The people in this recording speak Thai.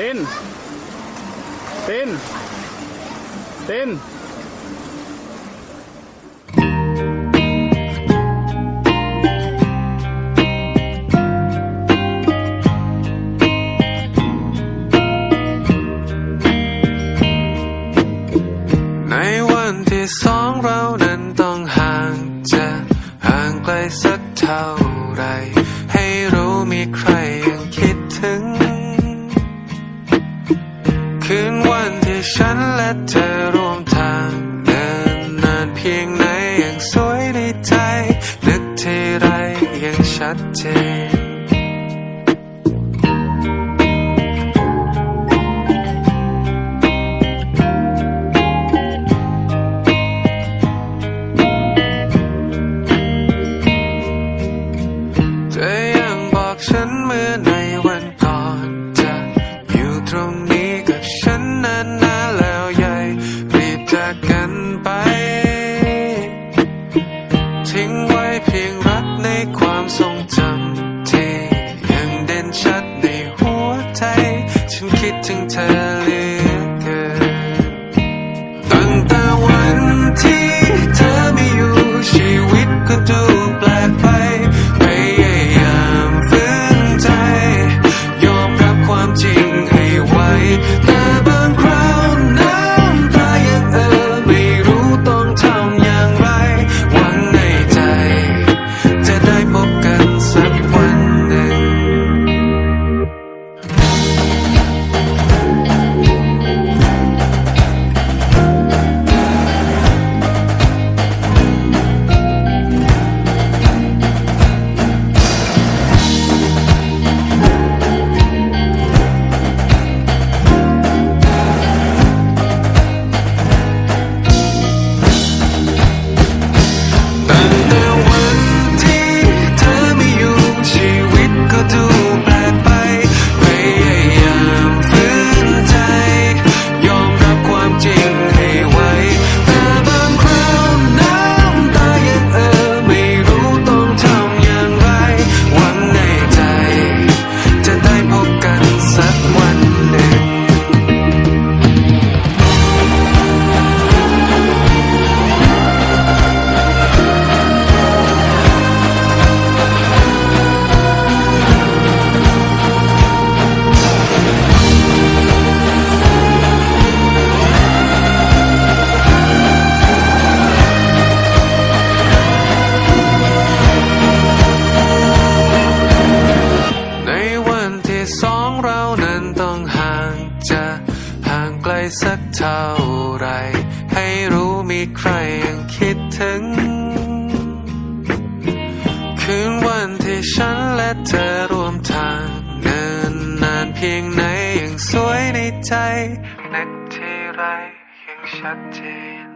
ตินตินตินในวันที่สองเรานั้นต้องห่างจะห่างไกลสักเท่าไร ให้รู้มีใคร คืนวันที่ฉันและเธอร่วมทางเดินนานเพียงไหนยังสวยในใจ นึกทีไรยังชัดเจนเธอยังบอกฉันเมื่อในวัน ทิ้งไว้เพียงรักในความทรงจำที่ยังเด่นชัดในหัวใจ ฉันคิดถึงเธอ สักเท่าไร ให้รู้มีใครยังคิดถึง คืนวันที่ฉันและเธอร่วมทางเนินนานเพียงไหนยังสวยในใจ นึกที่ไรยังชัดเจน